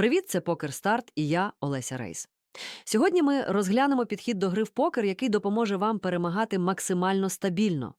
Привіт, це Покер Старт і я Олеся Рейс. Сьогодні ми розглянемо підхід до гри в покер, який допоможе вам перемагати максимально стабільно.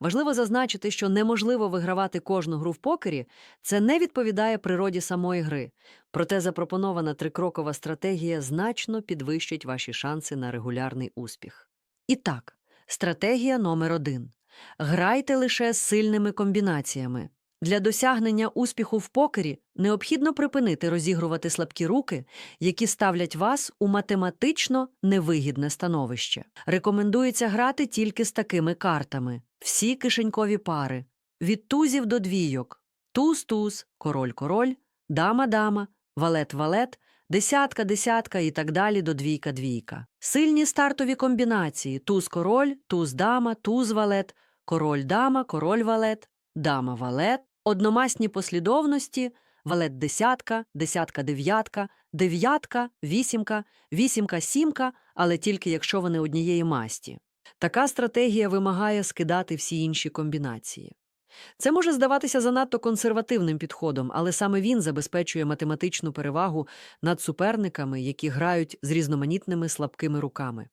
Важливо зазначити, що неможливо вигравати кожну гру в покері, це не відповідає природі самої гри. Проте запропонована трикрокова стратегія значно підвищить ваші шанси на регулярний успіх. І так, стратегія номер один. Грайте лише з сильними комбінаціями. Для досягнення успіху в покері необхідно припинити розігрувати слабкі руки, які ставлять вас у математично невигідне становище. Рекомендується грати тільки з такими картами: всі кишенькові пари, від тузів до двійок, туз-туз, король-король, дама-дама, валет-валет, десятка-десятка і так далі до двійка-двійка. Сильні стартові комбінації: туз-король, туз-дама, туз-валет, король-дама, король-валет, дама-валет, одномасні послідовності валет десятка, десятка дев'ятка, дев'ятка, вісімка, вісімка сімка, але тільки якщо вони однієї масті. Така стратегія вимагає скидати всі інші комбінації. Це може здаватися занадто консервативним підходом, але саме він забезпечує математичну перевагу над суперниками, які грають з різноманітними слабкими руками.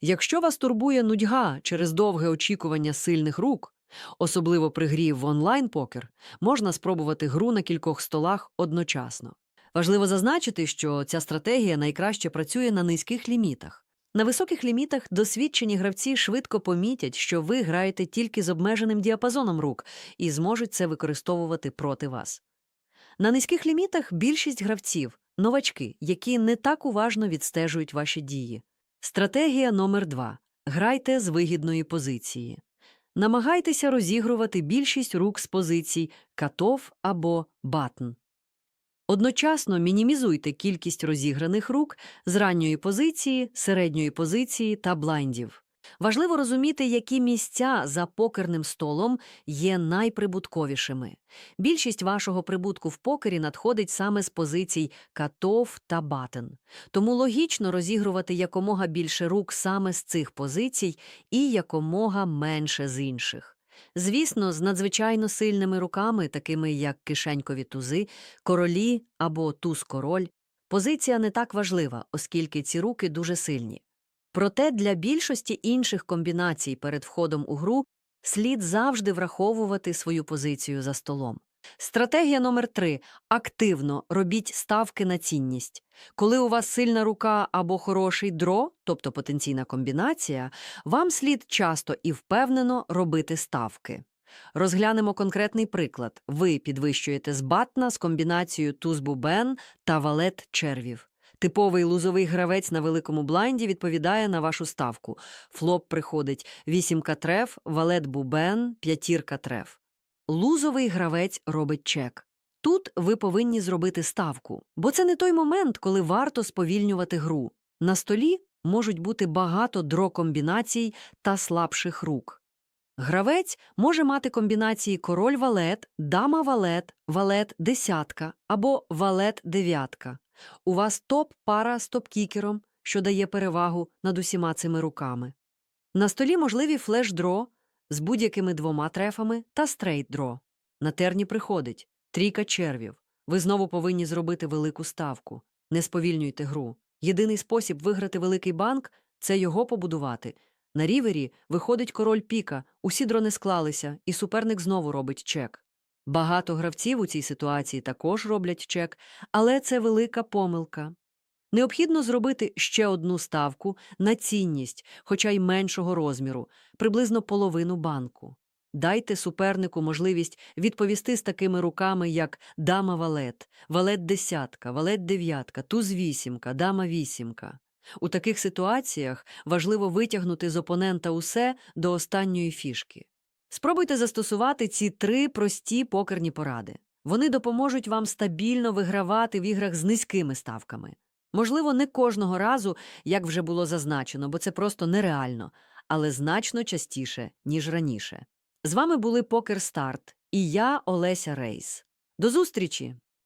Якщо вас турбує нудьга через довге очікування сильних рук, особливо при грі в онлайн-покер, можна спробувати гру на кількох столах одночасно. Важливо зазначити, що ця стратегія найкраще працює на низьких лімітах. На високих лімітах досвідчені гравці швидко помітять, що ви граєте тільки з обмеженим діапазоном рук і зможуть це використовувати проти вас. На низьких лімітах більшість гравців новачки, які не так уважно відстежують ваші дії. Стратегія номер 2 грайте з вигідної позиції. Намагайтеся розігрувати більшість рук з позицій катов або батн. Одночасно мінімізуйте кількість розіграних рук з ранньої позиції, середньої позиції та блайндів. Важливо розуміти, які місця за покерним столом є найприбутковішими. Більшість вашого прибутку в покері надходить саме з позицій катов та батен. Тому логічно розігрувати якомога більше рук саме з цих позицій і якомога менше з інших. Звісно, з надзвичайно сильними руками, такими як кишенькові тузи, королі або туз-король, позиція не так важлива, оскільки ці руки дуже сильні. Проте для більшості інших комбінацій перед входом у гру слід завжди враховувати свою позицію за столом. Стратегія номер 3 активно робіть ставки на цінність. Коли у вас сильна рука або хороший дро, тобто потенційна комбінація, вам слід часто і впевнено робити ставки. Розглянемо конкретний приклад. Ви підвищуєте з батна з комбінацією туз-бубен та валет червів. Типовий лузовий гравець на великому блайнді відповідає на вашу ставку. Флоп приходить вісімка треф, валет бубен, п'ятірка треф. Лузовий гравець робить чек. Тут ви повинні зробити ставку, бо це не той момент, коли варто сповільнювати гру. На столі можуть бути багато дро-комбінацій та слабших рук. Гравець може мати комбінації король-валет, дама-валет, валет-десятка або валет-дев'ятка. У вас топ-пара з топ-кікером, що дає перевагу над усіма цими руками. На столі можливі флеш-дро з будь-якими двома трефами та стрейт-дро. На терні приходить трійка червів. Ви знову повинні зробити велику ставку. Не сповільнюйте гру. Єдиний спосіб виграти великий банк це його побудувати. На рівері виходить король піка, усі дрони склалися, і суперник знову робить чек. Багато гравців у цій ситуації також роблять чек, але це велика помилка. Необхідно зробити ще одну ставку на цінність, хоча й меншого розміру, приблизно половину банку. Дайте супернику можливість відповісти з такими руками, як дама валет, валет десятка, валет дев'ятка, туз вісімка, дама вісімка. У таких ситуаціях важливо витягнути з опонента усе до останньої фішки. Спробуйте застосувати ці три прості покерні поради. Вони допоможуть вам стабільно вигравати в іграх з низькими ставками. Можливо, не кожного разу, як вже було зазначено, бо це просто нереально, але значно частіше, ніж раніше. З вами були Покер Старт і я, Олеся Рейс. До зустрічі!